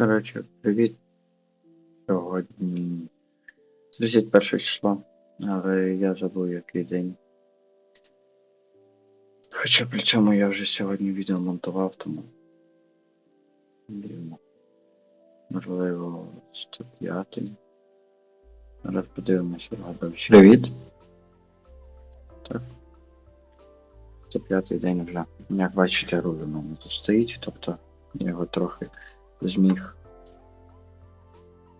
Коротше, привіт. Сьогодні 31 число, але я забув який день. Хоча при цьому я вже сьогодні відео монтував, тому. Дивно. Можливо, 105. Зараз подивимося вгадав. Привіт. Так. 105 день вже. Як бачите, руль у мене тут стоїть, тобто його трохи зміг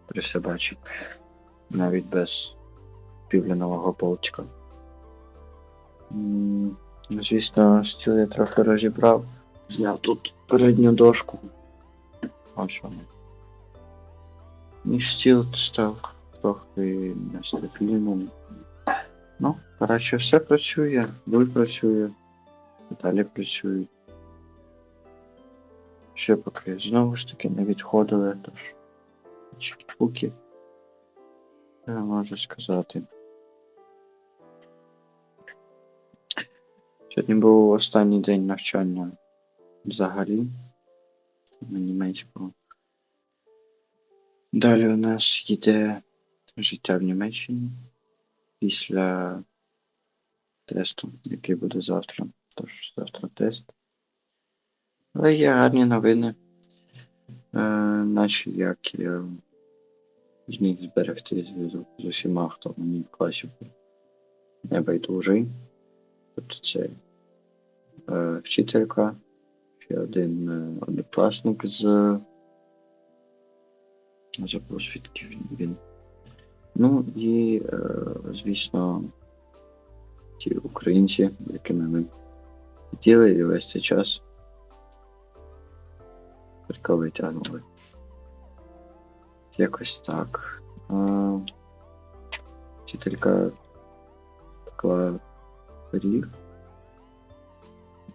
присобачив. Навіть без півлянового болтика. М, Звісно, стіл я трохи розібрав. Зняв тут передню дошку. Ось вона. І стіл став трохи нестабільним. Ну, коротше, все працює, руль працює, деталі працюють. Ще поки знову ж таки не відходили, тож чіпуки. Я можу сказати. Сьогодні був останній день навчання взагалі на німецького. Далі у нас йде життя в Німеччині після тесту, який буде завтра. Тож завтра тест. Але є гарні новини. Е, наче як я зміг зберегти зв'язок з усіма, хто мені в класі небайдужий. Тобто це е, вчителька, ще один е, однокласник з забув звідки він-. Ну і, е, звісно, ті українці, якими ми сиділи і весь час прикол витягнули. Якось так. А, вчителька пекла пиріг,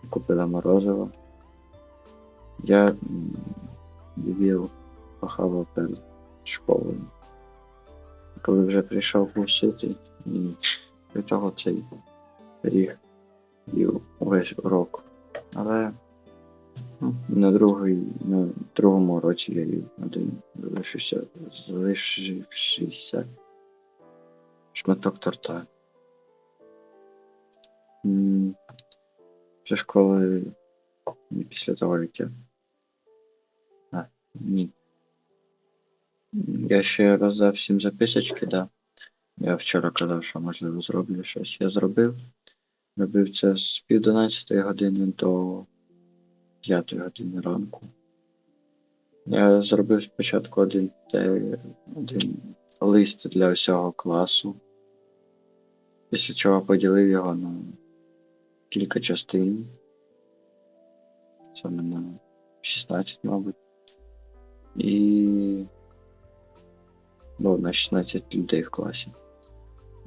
купила морозиво. Я їв похавав перед школою. Коли вже прийшов вчити, і при того цей пиріг їв увесь урок. Але на, другий, на другому році я один залишився, залишившийся шматок торта. Після школи після того, як я. А, ні. Я ще роздав всім записочки, да. Я вчора казав, що можливо зроблю щось. Я зробив. Робив це з пів 12 години до 5 години ранку. Я зробив спочатку один, один лист для всього класу, після чого поділив його на кілька частин. Саме на 16, мабуть. І ну, на 16 людей в класі.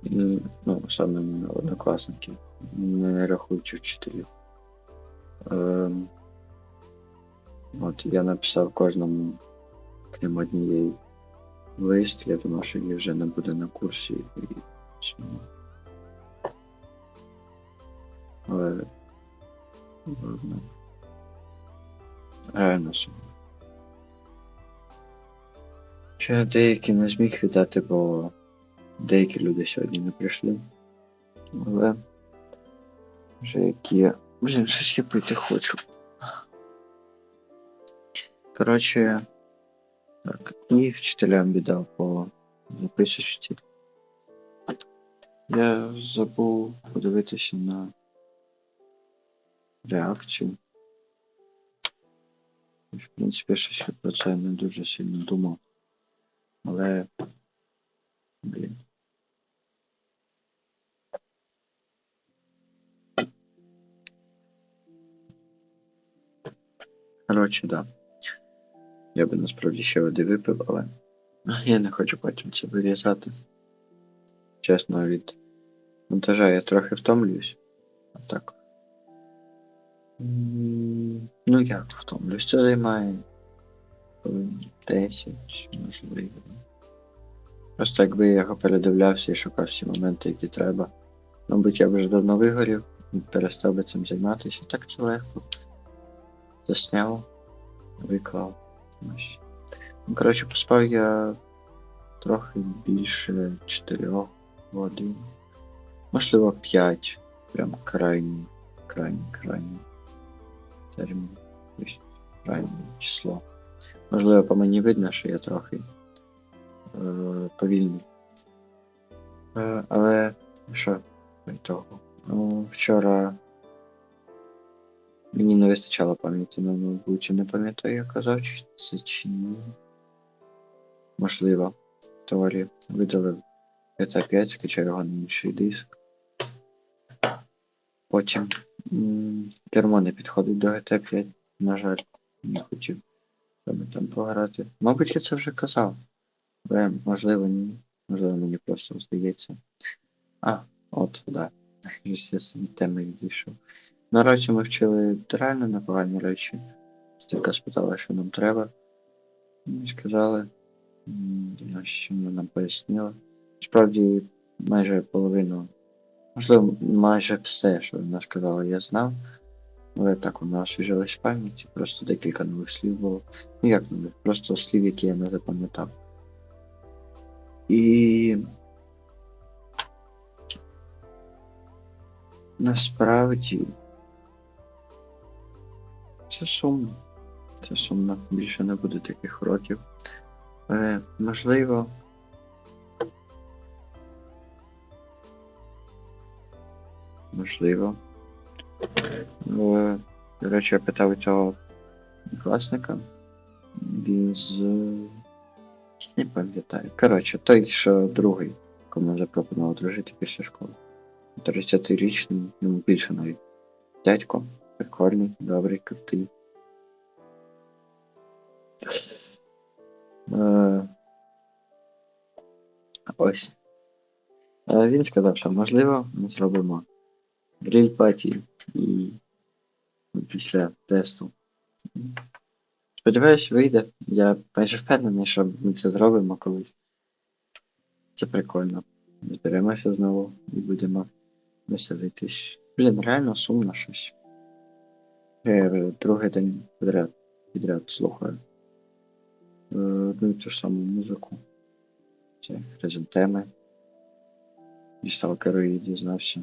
І, ну, саме однокласників, не рахуючи вчителів. Ем, От я написав кожному, крім однієї, лист. Я думав, що її вже не буде на курсі і цьому. Але ладно. Реально сумно. Ще деякі не зміг віддати, бо деякі люди сьогодні не прийшли. Але вже які. Блін, щось я пити хочу. Коротше, так, і вчителям віддав по записочці. Я забув подивитися на реакцію. В принципі, щось я про це не дуже сильно думав. Але. Блін. Коротше, да. Я би насправді ще води випив, але я не хочу потім це вирізати. Чесно, від монтажа я трохи втомлююсь. А так. Ну як втомлююсь? Це займає 10, можливо. Просто якби я його передивлявся і шукав всі моменти, які треба. Мабуть, я б вже давно вигорів, перестав би цим займатися. Так це легко. Засняв, виклав. Ось. Ну, коротше, поспав я трохи більше 4 годин. Можливо, 5. Прям крайній, крайній, крайній термін. Крайнє число. Можливо, по мені видно, що я трохи е, повільний. Е, але що по того? Ну, вчора мені не вистачало пам'яті на ноутбуці, не пам'ятаю, я казав, чи це чи ні. Можливо, теорії видалив GTA 5, скачав його на інший диск. Потім кермо не підходить до GTA 5, на жаль, не хотів саме там пограти. Мабуть, я це вже казав. Але можливо ні. Можливо, мені просто здається. А, от, да. Я від теми відійшов. Наразі ми вчили реально непогані речі. Стільки спитала, що нам треба. Ми сказали. М, Ось вона нам пояснила. Справді, майже половину, можливо, майже все, що вона сказала, я знав. Але так вона освіжилась в пам'яті, просто декілька нових слів було. Ну як нових, просто слів, які я не запам'ятав. І насправді це сумно. Це сумно. Більше не буде таких років. Е, можливо. Можливо. Е, До речі, я питав у цього класника. Він з. Не пам'ятаю. Коротше, той, що другий, кому запропонував дружити після школи. 30-річний, йому більше навіть. Дядько, прикольний, добрий, крутий. Е, Ось. Е, Він сказав, що можливо, ми зробимо гриль паті і після тесту. Сподіваюсь, вийде. Я майже впевнений, що ми це зробимо колись. Це прикольно. Зберемося знову і будемо веселитись. Блін, реально сумно щось. Я другий день підряд, підряд слухаю. Е, Одну і ту ж саму музику. Це хризантеми. Дістав керої, дізнався.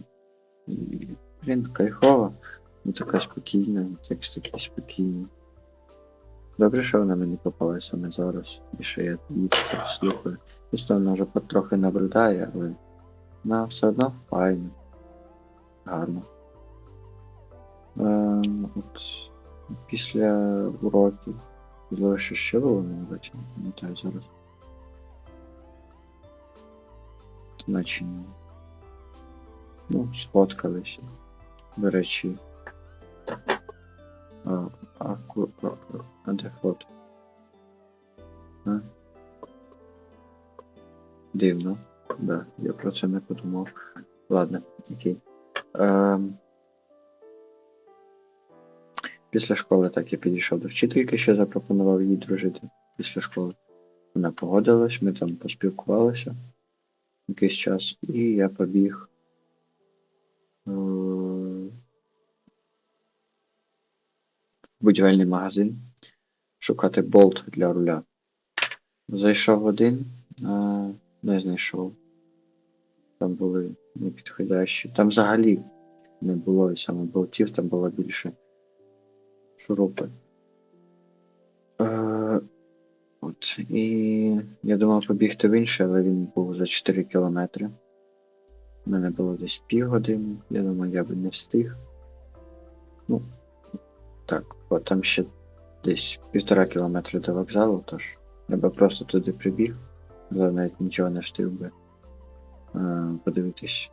І, блін, кайфово. Ну така спокійна, текст такий спокійний. Добре, що вона мені попалася саме зараз, і що я її слухаю. Просто вона вже потрохи набридає, але вона все одно файна. Гарно. Е, от, після уроків. Можливо, що ще було на уроці, не пам'ятаю зараз. Наче ні. Ну, сфоткалися. До речі. А, а, а, а, де фото? А? Дивно. Да, я про це не подумав. Ладно, окей. Ем... Після школи так я підійшов до вчительки, що запропонував їй дружити після школи. Вона погодилась, ми там поспілкувалися якийсь час, і я побіг. е, будівельний магазин шукати болт для руля. Зайшов один, а не знайшов. Там були непідходящі. Там взагалі не було і саме болтів, там було більше шурупи. Е, от, і я думав побігти в інший, але він був за 4 кілометри. У мене було десь півгодини, я думаю, я би не встиг. Ну, так, бо там ще десь півтора кілометри до вокзалу, тож я би просто туди прибіг, але навіть нічого не встиг би е, подивитись.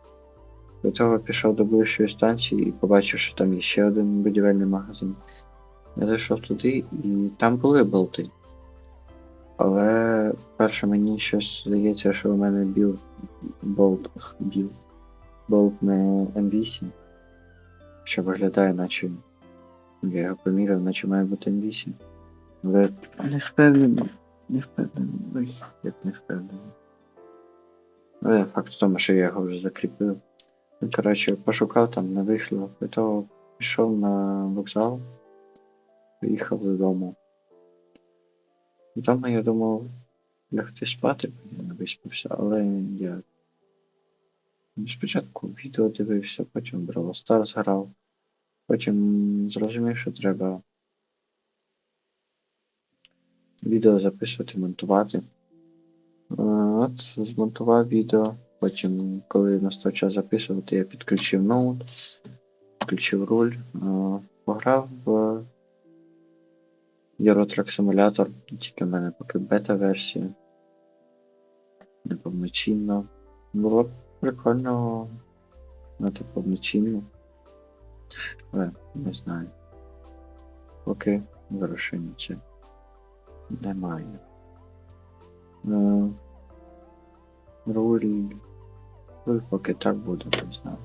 До того пішов до ближчої станції і побачив, що там є ще один будівельний магазин. Я зайшов туди і там були болти. Але перше мені щось здається, що у мене біл болт біл. Болт не M8. Що виглядає, наче. Я його поміряв, наче має бути M8. Але не впевнений. Не впевнений. Ой, як не впевнений. Але факт в тому, що я його вже закріпив. Коротше, пошукав там, не вийшло. То пішов на вокзал, поїхав додому. Вдома я думав лягти спати, бо я не виспався, але я спочатку відео дивився, потім Brawl Stars грав, потім зрозумів, що треба відео записувати, монтувати. От, змонтував відео, потім, коли настав час записувати, я підключив ноут, включив руль, пограв в Eurotrack Simulator, тільки в мене поки бета-версія. Неповноцінно. Було б прикольно мати повноцінну. Але не знаю. Поки на це немає. Е. Руль поки так буде, не знаю.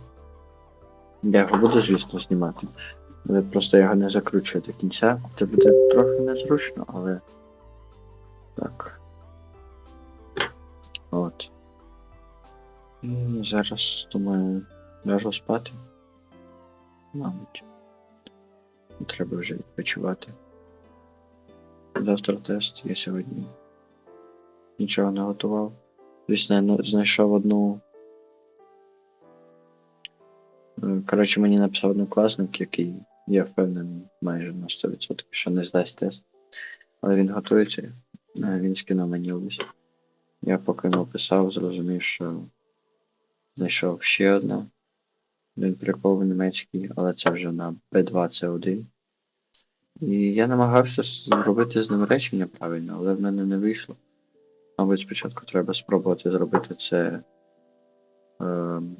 Я його буду, звісно, знімати. Але просто його не закручую до кінця. Це буде трохи незручно, але. Так. От. І зараз, думаю, ляжу спати. Мабуть. Треба вже відпочивати. Завтра тест, я сьогодні нічого не готував. Звісно, знайшов одну. Е, Коротше, мені написав однокласник, який я впевнений майже на 100%, що не здасть тест. Але він готується, е, він скинув мені лист. Я поки написав, зрозумів, що знайшов ще одна. Один прикол німецький, але це вже на B2 C1. І я намагався зробити з ним речення правильно, але в мене не вийшло. Мабуть, спочатку треба спробувати зробити це. Ем,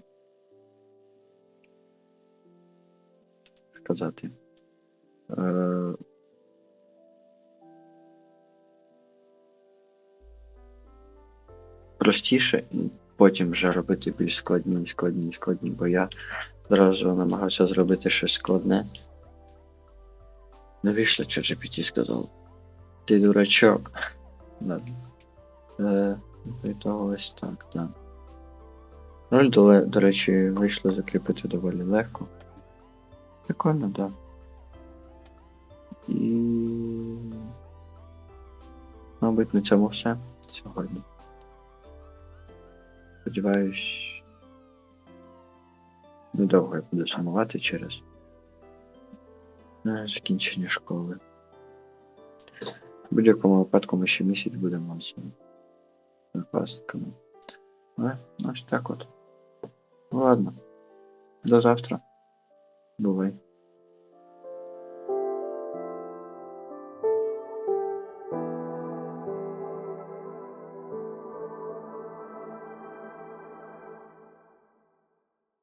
сказати. Е, простіше, потім вже робити більш складні, складні, складні, бо я зразу намагався зробити щось складне. Не вийшло, сказав. Ти дурачок. Ладно. Е, так, так. Роль, до, до речі, вийшло закріпити доволі легко. Прикольно. Да. І. Мабуть, на цьому все сьогодні. Сподіваюсь, недовго я буду сумувати через е, закінчення школи. В будь-якому випадку ми ще місяць будемо з однокласниками. Але ось так от. Ладно. До завтра. Бувай.